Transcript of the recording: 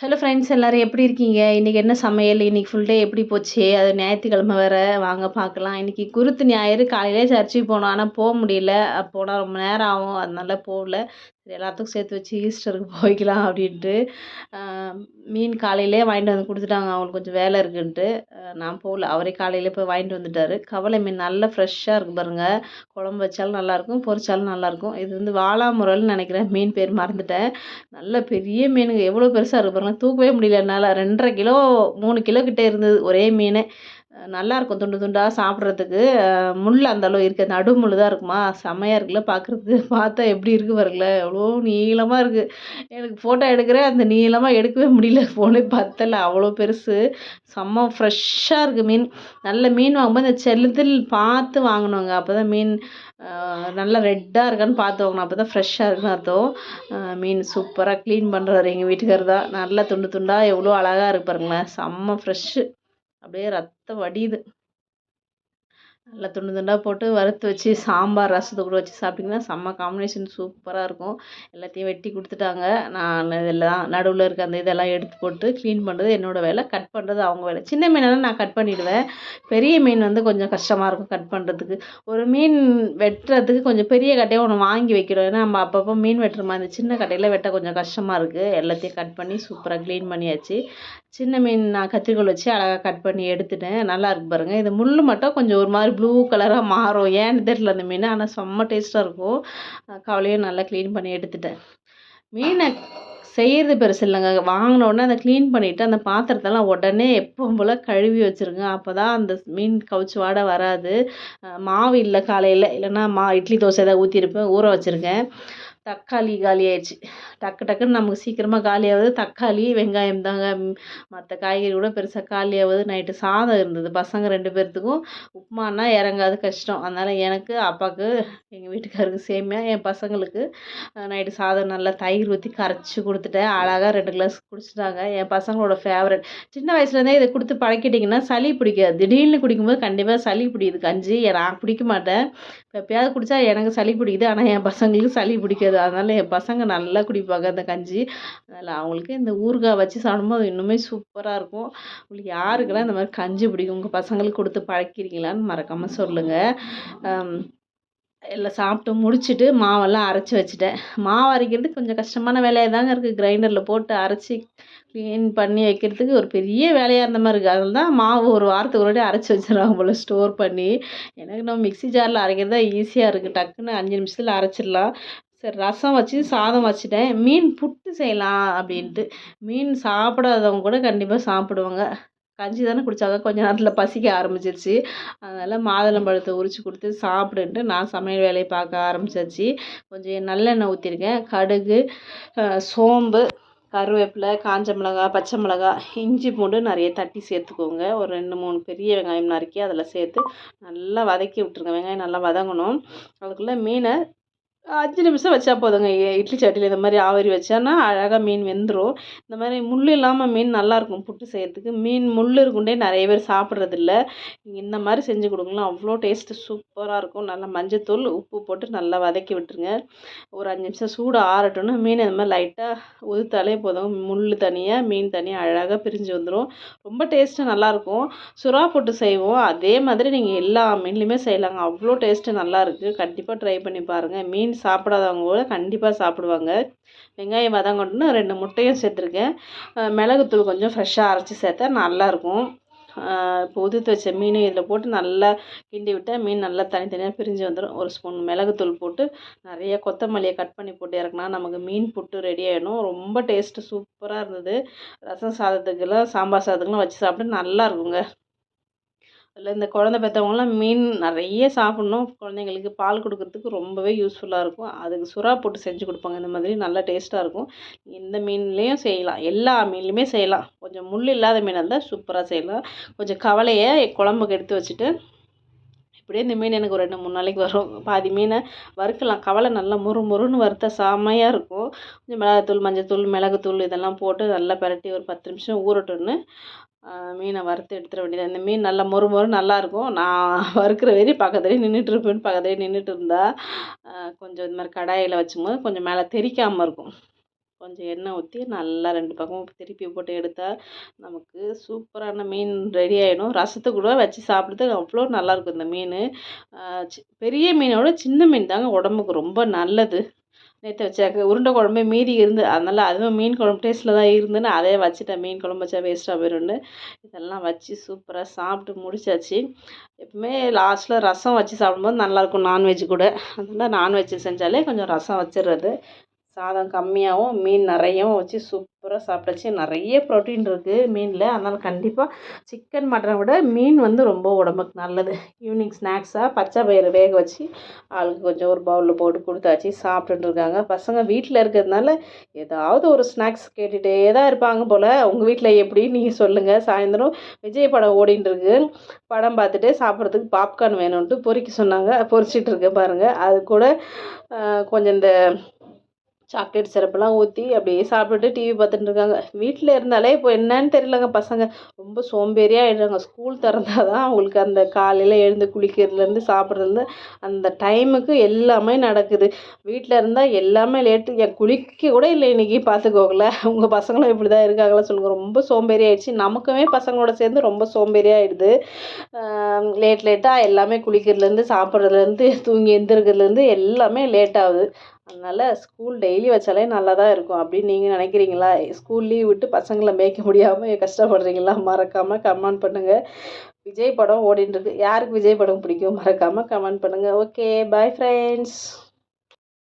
Hello friends எல்லோரும் எப்படி இருக்கீங்க? இன்றைக்கி என்ன சமையல்? இன்றைக்கி ஃபுல் டே எப்படி போச்சு? அது ஞாயிற்றுக்கிழமை வேறு. வாங்க பார்க்கலாம். இன்றைக்கி குருத்து ஞாயிறு. காலையிலே சர்ச்சுக்கு போனோம். ஆனால் போக முடியல. போனால் ரொம்ப நேரம் ஆகும். அதனால போகல. இது எல்லாத்துக்கும் சேர்த்து வச்சு ஈஸ்டருக்கு போய்க்கலாம் அப்படின்ட்டு மீன் காலையிலே வாங்கிட்டு வந்து கொடுத்துட்டாங்க. அவங்களுக்கு கொஞ்சம் வேலை இருக்குன்ட்டு. நான் போகல. அவரே காலையிலே போய் வாங்கிட்டு வந்துட்டார். கவலை மீன் நல்லா ஃப்ரெஷ்ஷாக இருக்குது பாருங்கள் குழம்பு வச்சாலும் நல்லாயிருக்கும் பொரிச்சாலும் நல்லாயிருக்கும் இது வந்து வாளாமுரல்னு நினைக்கிறேன். மீன் பேர் மறந்துட்டேன். நல்ல பெரிய மீனுங்க. எவ்வளோ பெருசாக இருக்குது பாருங்கள் தூக்கவே முடியல என்னால். ரெண்டரை கிலோ மூணு கிலோ கிட்டே இருந்தது. ஒரே மீன். நல்லாயிருக்கும் துண்டு துண்டாக சாப்பிட்றதுக்கு. முள் அந்தளவு இருக்குது நடு முள் தான் இருக்குமா. செம்மையாக இருக்குல்ல பார்க்குறதுக்கு பார்த்தா எப்படி இருக்குது பாருங்களேன். எவ்வளோ நீளமாக இருக்குது எனக்கு ஃபோட்டோ எடுக்கிறேன். அந்த நீளமாக எடுக்கவே முடியல. ஃபோனே பத்தலை. அவ்வளோ பெருசு. செம்ம ஃப்ரெஷ்ஷாக இருக்குது மீன். நல்ல மீன் வாங்கும்போது இந்த செல்லுதில் பார்த்து வாங்கினோங்க அப்போ தான் மீன் நல்லா ரெட்டாக இருக்கான்னு பார்த்து வாங்கணும் அப்போ தான் ஃப்ரெஷ்ஷாக இருக்குன்னு அர்த்தம். மீன் சூப்பராக க்ளீன் பண்ணுறாரு எங்கள் வீட்டுக்காரர் தான். நல்லா துண்டு துண்டாக எவ்வளோ அழகாக இருக்கு பாருங்களேன். செம்ம ஃப்ரெஷ்ஷு அப்படியே ரத்தம் வடியுது. நல்லா துண்டு துண்டாக போட்டு வறுத்து வச்சு சாம்பார் ரசத்தை கூட வச்சு சாப்பிட்டிங்கன்னா செம்ம காம்பினேஷன் சூப்பராக இருக்கும். எல்லாத்தையும் வெட்டி கொடுத்துட்டாங்க. நான் இதெல்லாம் நடுவில் இருக்க அந்த இதெல்லாம் எடுத்து போட்டு க்ளீன் பண்ணுறது என்னோடய வேலை. கட் பண்ணுறது அவங்க வேலை. சின்ன மீனெல்லாம் நான் கட் பண்ணிவிடுவேன் பெரிய மீன் வந்து கொஞ்சம் கஷ்டமாக இருக்கும் கட் பண்ணுறதுக்கு ஒரு மீன் வெட்டுறதுக்கு கொஞ்சம் பெரிய கட்டையாக ஒன்று வாங்கி வைக்கிறோம். ஏன்னா நம்ம அப்பப்போ மீன் வெட்டுற மாதிரி சின்ன கட்டையில் வெட்ட கொஞ்சம் கஷ்டமாக இருக்குது எல்லாத்தையும் கட் பண்ணி சூப்பராக க்ளீன் பண்ணியாச்சு. சின்ன மீன் நான் கத்திரிக்கோல் வச்சு அழகாக கட் பண்ணி எடுத்துட்டேன். நல்லா இருக்கு பாருங்கள் இது முள் மட்டும் கொஞ்சம் ஒரு மாதிரி ப்ளூ கலராக மாறும். ஏன்னு தெரியல அந்த மீன். ஆனால் செம்ம டேஸ்ட்டாக இருக்கும். கவலையும் நல்லா க்ளீன் பண்ணி எடுத்துட்டேன். மீனை செய்கிறது பெருசு இல்லைங்க. வாங்கின உடனே அதை க்ளீன் பண்ணிவிட்டு அந்த பாத்திரத்தெல்லாம் உடனே எப்பவும் போல் கழுவி வச்சுருங்க. அப்போ தான் அந்த மீன் கவுச்சி வாடை வராது. மாவு இல்லை காலையில். இல்லைன்னா மா இட்லி தோசை ஏதாவது ஊற்றிருப்பேன் ஊற வச்சுருக்கேன். தக்காளி காலி ஆயிடுச்சு டக்கு டக்குன்னு நமக்கு சீக்கிரமாக காலியாகுது தக்காளி வெங்காயம் தாங்க. மற்ற காய்கறி கூட பெருசாக காலியாகுது நைட்டு சாதம் இருந்தது. பசங்க ரெண்டு பேர்த்துக்கும் உப்புமானா இறங்காது கஷ்டம். அதனால் எனக்கு அப்பாவுக்கு எங்கள் வீட்டுக்காருக்கு சேமியா என் பசங்களுக்கு நைட்டு சாதம் நல்லா தயிர் ஊற்றி கரைச்சி கொடுத்துட்டேன். அழகாக ரெண்டு கிளாஸ் குடிச்சிட்டாங்க. என் பசங்களோட ஃபேவரட் சின்ன வயசுலேருந்தே இதை கொடுத்து பழக்கிட்டிங்கன்னா சளி பிடிக்காது. திடீர்னு குடிக்கும்போது கண்டிப்பாக சளி பிடிக்குது. கஞ்சி நான் குடிக்க மாட்டேன். எப்பயாவது குடித்தா எனக்கு சளி பிடிக்குது. ஆனால் என் பசங்களுக்கு சளி பிடிக்காது. அதனால் என் பசங்க நல்லா குடிப்பாங்க அந்த கஞ்சி. அதனால் அவங்களுக்கு இந்த ஊறுகாய் வச்சு சாப்பிடும்போது இன்னுமே சூப்பராக இருக்கும். உங்களுக்கு யாருக்கெல்லாம் இந்த மாதிரி கஞ்சி பிடிக்கும்? உங்கள் பசங்களுக்கு கொடுத்து பழக்கிறீங்களான்னு மறக்காமல் சொல்லுங்கள் எல்லாம் சாப்பிட்டு முடிச்சுட்டு மாவெல்லாம் அரைச்சி வச்சுட்டேன். மாவு அரைக்கிறது கொஞ்சம் கஷ்டமான வேலையாக தாங்க இருக்குது கிரைண்டரில் போட்டு அரைச்சி க்ளீன் பண்ணி வைக்கிறதுக்கு ஒரு பெரிய வேலையாக இருந்த மாதிரி இருக்குது அதில் தான் மாவு ஒரு வாரத்துக்கு ஒரு அரைச்சி வச்சிடறாங்க போல் ஸ்டோர் பண்ணி. எனக்கு நம்ம மிக்ஸி ஜாரில் அரைக்கிறது தான் ஈஸியாக இருக்குது டக்குன்னு அஞ்சு நிமிஷத்தில் அரைச்சிடலாம். சரி ரசம் வச்சு சாதம் வச்சுட்டேன். மீன் புட்டு செய்யலாம் அப்படின்ட்டு. மீன் சாப்பிடாதவங்க கூட கண்டிப்பாக சாப்பிடுவாங்க. கஞ்சி தானே குடித்தாங்க கொஞ்ச நேரத்தில் பசிக்க ஆரம்பிச்சிருச்சு. அதனால் மாதுளம்பழத்தை உரித்து கொடுத்து சாப்பிடுன்ட்டு நான் சமையல் வேலையை பார்க்க ஆரம்பிச்சாச்சு. கொஞ்சம் நல்லெண்ணெய் ஊற்றிருக்கேன் கடுகு சோம்பு கருவேப்பிலை காஞ்ச மிளகா பச்சை மிளகா இஞ்சி பூண்டு நிறைய தட்டி சேர்த்துக்கோங்க. ஒரு ரெண்டு மூணு பெரிய வெங்காயம் நறுக்கி அதில் சேர்த்து நல்லா வதக்கி விட்டுருங்க. வெங்காயம் நல்லா வதங்கணும். அதுக்குள்ளே மீனை அஞ்சு நிமிஷம் வச்சா போதுங்க. இட்லி சட்டியில் இந்த மாதிரி ஆவரி வச்சோன்னா அழகாக மீன் வெந்துடும் இந்த மாதிரி முள் இல்லாமல் மீன் நல்லாயிருக்கும் புட்டு செய்கிறதுக்கு மீன் முள் இருக்குண்டே நிறைய பேர் சாப்பிட்றதில்ல. நீங்கள் இந்த மாதிரி செஞ்சு கொடுங்களேன். அவ்வளோ டேஸ்ட்டு சூப்பராக இருக்கும். நல்லா மஞ்சத்தூள் உப்பு போட்டு நல்லா வதக்கி விட்டுருங்க. ஒரு அஞ்சு நிமிஷம் சூடு ஆறட்டும்னா மீன் இந்த மாதிரி லைட்டாக உதுத்தாலே போதும். முள் தனியாக மீன் தனியாக அழகாக பிரிஞ்சு வந்துடும் ரொம்ப டேஸ்ட்டு நல்லாயிருக்கும் சுறா போட்டு செய்வோம். அதே மாதிரி நீங்கள் எல்லா மீன்லேயுமே செய்யலாங்க. அவ்வளோ டேஸ்ட்டு நல்லாயிருக்கு கண்டிப்பாக ட்ரை பண்ணி பாருங்கள் மீன் மீன் சாப்பிடாதவங்க கூட கண்டிப்பாக சாப்பிடுவாங்க. வெங்காயம் வதங்கணுன்னு ரெண்டு முட்டையும் சேர்த்துருக்கேன். மிளகுத்தூள் கொஞ்சம் ஃப்ரெஷ்ஷாக அரைச்சி சேர்த்தா நல்லாயிருக்கும். இப்போ உதிர்த்து வச்ச மீன் இதில் போட்டு நல்லா கிண்டி விட்டால் மீன் நல்லா தனித்தனியாக பிரிஞ்சு வந்துடும் ஒரு ஸ்பூன் மிளகுத்தூள் போட்டு நிறைய கொத்தமல்லியை கட் பண்ணி போட்டு இறக்குனா நமக்கு மீன் புட்டு ரெடி ஆகிடும் ரொம்ப டேஸ்ட்டு சூப்பராக இருந்தது. ரசம் சாதத்துக்கெல்லாம் சாம்பார் சாதத்துக்கெல்லாம் வச்சு சாப்பிட்டு நல்லா இருக்குங்க அதில் இந்த குழந்த பெற்றவங்களாம் மீன் நிறைய சாப்பிட்ணும். குழந்தைங்களுக்கு பால் கொடுக்குறதுக்கு ரொம்பவே யூஸ்ஃபுல்லாக இருக்கும். அதுக்கு சுறா போட்டு செஞ்சு கொடுப்பாங்க. இந்த மாதிரி நல்லா டேஸ்ட்டாக இருக்கும். இந்த மீன்லேயும் செய்யலாம். எல்லா மீன்லேயுமே செய்யலாம். கொஞ்சம் முள் இல்லாத மீனாக இருந்தால் சூப்பராக செய்யலாம். கொஞ்சம் கவலையை குழம்புக்கு எடுத்து வச்சுட்டு இப்படியே இந்த மீன் எனக்கு ஒரு ரெண்டு மூணு நாளைக்கு வரும். பாதி மீனை வறுக்கலாம். கவலை நல்லா முறு முறுன்னு வறுத்த செம்மையாக இருக்கும். கொஞ்சம் மிளகாத்தூள் மஞ்சத்தூள் மிளகுத்தூள் இதெல்லாம் போட்டு நல்லா பரட்டி ஒரு பத்து நிமிஷம் ஊறட்டும்னு மீனை வறுத்து எடுத்துட வேண்டியது. இந்த மீன் நல்லா மொறு மொறு நல்லாயிருக்கும் நான் வறுக்கிற வரையும் பக்கத்துலேயே நின்றுட்டுருப்பேன் பக்கத்துலேயே நின்றுட்டு இருந்தால் கொஞ்சம் இது மாதிரி கடாயில் வச்சும்போது கொஞ்சம் மேலே தெறிக்காமல் இருக்கும். கொஞ்சம் எண்ணெய் ஊற்றி நல்லா ரெண்டு பக்கமும் திருப்பி போட்டு எடுத்தால் நமக்கு சூப்பரான மீன் ரெடி ஆகிடும் ரசத்து கூட வச்சு சாப்பிட்றதுக்கு அவ்வளோ நல்லாயிருக்கும் இந்த மீன். பெரிய மீனோட சின்ன மீன் தாங்க உடம்புக்கு ரொம்ப நல்லது. நேற்று வச்சாக்க உருண்டை குழம்பே மீதி இருந்து அதனால் அதுவும் மீன் குழம்பு டேஸ்ட்டில் தான் இருந்துன்னு அதே வச்சுட்டேன். மீன் குழம்பு வச்சா வேஸ்ட்டாக போயிடும்னு இதெல்லாம் வச்சு சூப்பராக சாப்பிட்டு முடிச்சாச்சு. எப்பவுமே லாஸ்ட்டில் ரசம் வச்சு சாப்பிடும்போது நல்லாயிருக்கும் நான்வெஜ் கூட. அதனால் நான்வெஜ் செஞ்சாலே கொஞ்சம் ரசம் வச்சிடுறது சாதம் கம்மியாகவும் மீன் நிறையவும் வச்சு சூப்பராக சாப்பிட்டாச்சு நிறைய ப்ரோட்டீன் இருக்குது மீனில். அதனால் கண்டிப்பாக சிக்கன் மட்டனை விட மீன் வந்து ரொம்ப உடம்புக்கு நல்லது. ஈவினிங் ஸ்நாக்ஸாக பச்சை பயிறு வேக வச்சு ஆளுக்கு கொஞ்சம் ஒரு பவுலில் போட்டு கொடுத்தாச்சு. சாப்பிட்டுருக்காங்க பசங்க வீட்டில் இருக்கிறதுனால ஏதாவது ஒரு ஸ்நாக்ஸ் கேட்டுகிட்டே தான் இருப்பாங்க போல். உங்கள் வீட்டில் எப்படி? நீங்கள் சொல்லுங்கள் சாயந்தரம் விஜய் படம் ஓடின்னு இருக்கு. படம் பார்த்துட்டு சாப்பிட்றதுக்கு பாப்கார்ன் வேணும்ன்ட்டு பொறிக்க சொன்னாங்க. பொரிச்சிட்டு இருக்கு பாருங்கள் அது கூட கொஞ்சம் இந்த சாக்லேட் சிரப்பெல்லாம் ஊற்றி அப்படியே சாப்பிட்டுட்டு டிவி பார்த்துட்டு இருக்காங்க. வீட்டில் இருந்தாலே இப்போ என்னன்னு தெரியலங்க பசங்க. ரொம்ப சோம்பேறியாக ஆயிடுறாங்க. ஸ்கூல் திறந்தால் தான் அவங்களுக்கு அந்த காலையில் எழுந்து குளிக்கிறதுலேருந்து சாப்பிட்றதுலேருந்து அந்த டைமுக்கு எல்லாமே நடக்குது. வீட்டில் இருந்தால் எல்லாமே லேட்டு என் குளிக்க கூட இல்லை இன்றைக்கி பார்த்துக்கோங்கள உங்கள் பசங்களும் இப்படி தான் இருக்காங்களா சொல்லுங்கள் ரொம்ப சோம்பேறி ஆயிடுச்சு. நமக்குமே பசங்களோட சேர்ந்து ரொம்ப சோம்பேறி ஆகிடுது லேட் லேட்டாக எல்லாமே குளிக்கிறதுலேருந்து சாப்பிட்றதுலேருந்து தூங்கி எந்திரிக்கிறதுலேருந்து எல்லாமே லேட் ஆகுது. அதனால் ஸ்கூல் டெய்லி வச்சாலே நல்லா தான் இருக்கும். அப்படின்னு நீங்கள் நினைக்கிறீங்களா? ஸ்கூல் லீவ் விட்டு பசங்களை மேய்க்க முடியாமல் கஷ்டப்படுறீங்களா? மறக்காமல் கமெண்ட் பண்ணுங்கள் விஜய் படம் ஓடிட்டுருக்கு யாருக்கு விஜய் படம் பிடிக்கும்? மறக்காமல் கமெண்ட் பண்ணுங்கள் ஓகே பாய் ஃப்ரெண்ட்ஸ்